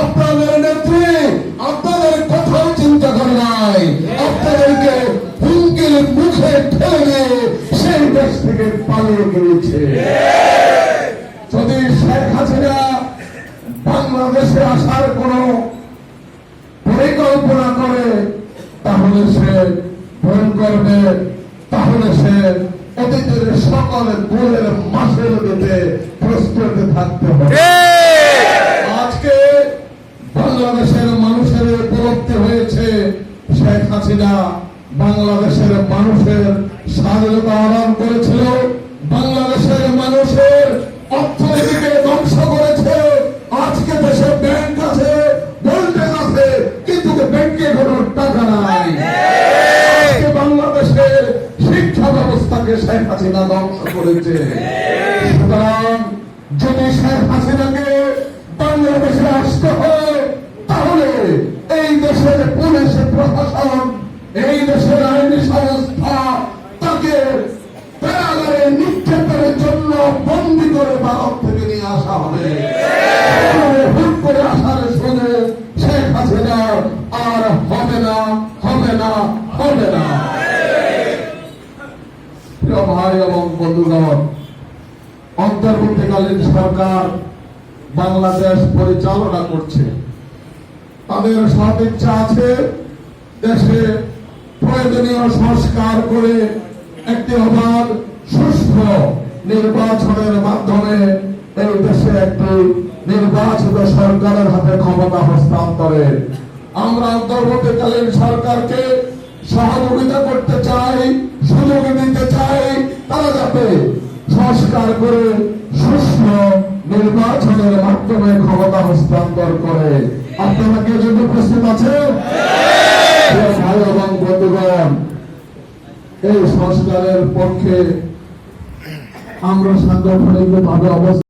আপনাদের নেত্রী, আপনাদের চিন্তা করে নাই। আপনাদেরকে মুখে ঠেলে সেই দেশ থেকে পালিয়ে গিয়েছে। যদি শেখ হাসিনা বাংলাদেশে আসার কোনো পরিকল্পনা করে, তাহলে সে ভুল করবে। তাহলে সে অতীতের সকল ভুলের মাসের দিতে থাকতে হবে। শেখ হাসিনা বাংলাদেশের মানুষের স্বাধীনতা আরাম করেছিল, বাংলাদেশের মানুষের অর্থনীতিকে ধ্বংস করেছে। আজকে দেশে ব্যাংক আছে আছে, কিন্তু ব্যাংকে টাকা নাই। বাংলাদেশের শিক্ষা ব্যবস্থাকে শেখ হাসিনা ধ্বংস করেছে। সুতরাং যদি শেখ হাসিনাকে বাংলাদেশে আসতে হয় না, হবে না হবে না। প্রিয় ভাই এবং বন্ধুগণ, অন্তর্বর্তীকালীন সরকার বাংলাদেশ পরিচালনা করছে। তাদের সব ইচ্ছা আছে দেশে প্রয়োজনীয় সংস্কার করে একটি অবাধ সুস্থ নির্বাচনের মাধ্যমে এই দেশে একটি নির্বাচিত সরকারের হাতে ক্ষমতা হস্তান্তরে। আমরা অন্তর্বর্তীকালীন সরকারকে সহযোগিতা করতে চাই, সুযোগ দিতে চাই, তারা যাতে সংস্কার করে সুষ্ঠু নির্বাচনের মাধ্যমে ক্ষমতা হস্তান্তর করে। আপনারা কেউ যদি প্রস্তুত আছেন? এই সংস্কারের পক্ষে আমরা সাংগঠনিক ভাবে অবস্থান